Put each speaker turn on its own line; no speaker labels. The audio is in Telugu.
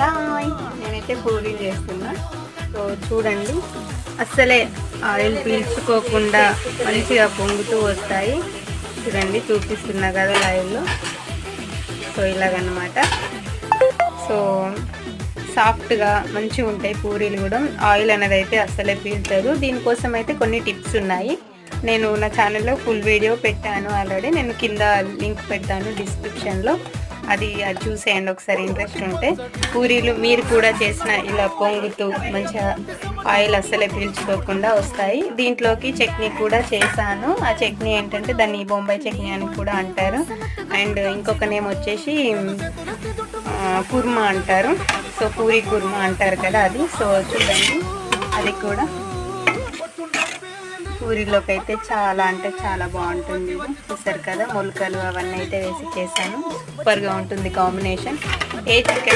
హాయ్ నేనైతే పూరీలు చేస్తున్నా. సో చూడండి. అస్సలే ఆయిల్ పీల్చుకోకుండా మంచిగా పొంగుతూ వస్తాయి. చూడండి చూపిస్తున్నా కదా లైవ్లో. సో ఇలాగనమాట. సో సాఫ్ట్గా మంచిగా ఉంటాయి పూరీలు కూడా. ఆయిల్ అనేది అయితే అస్సలే పీల్చదు. దీనికోసం అయితే కొన్ని టిప్స్ ఉన్నాయి. నేను నా ఛానల్లో ఫుల్ వీడియో పెట్టాను ఆల్రెడీ. నేను కింద లింక్ పెడతాను డిస్క్రిప్షన్లో. అది అది చూసేయండి ఒకసారి ఇంట్రెస్ట్ ఉంటే పూరీలు మీరు కూడా చేసిన ఇలా పొంగుతూ మంచిగా ఆయిల్ అస్సలే పీల్చుకోకుండా వస్తాయి. దీంట్లోకి చట్నీ కూడా చేశాను. ఆ చట్నీ ఏంటంటే దాన్ని బొంబాయి చట్నీ అని కూడా అంటారు. అండ్ ఇంకొక నేమ్ వచ్చేసి కుర్మా అంటారు. సో పూరి కుర్మా అంటారు కదా అది. సో చూడండి అది కూడా పూరిలోకి అయితే చాలా అంటే చాలా బాగుంటుంది. చూసారు కదా మొలకలు అవన్నీ అయితే వేసి చేశాను. సూపర్గా ఉంటుంది కాంబినేషన్. ఏ చికెన్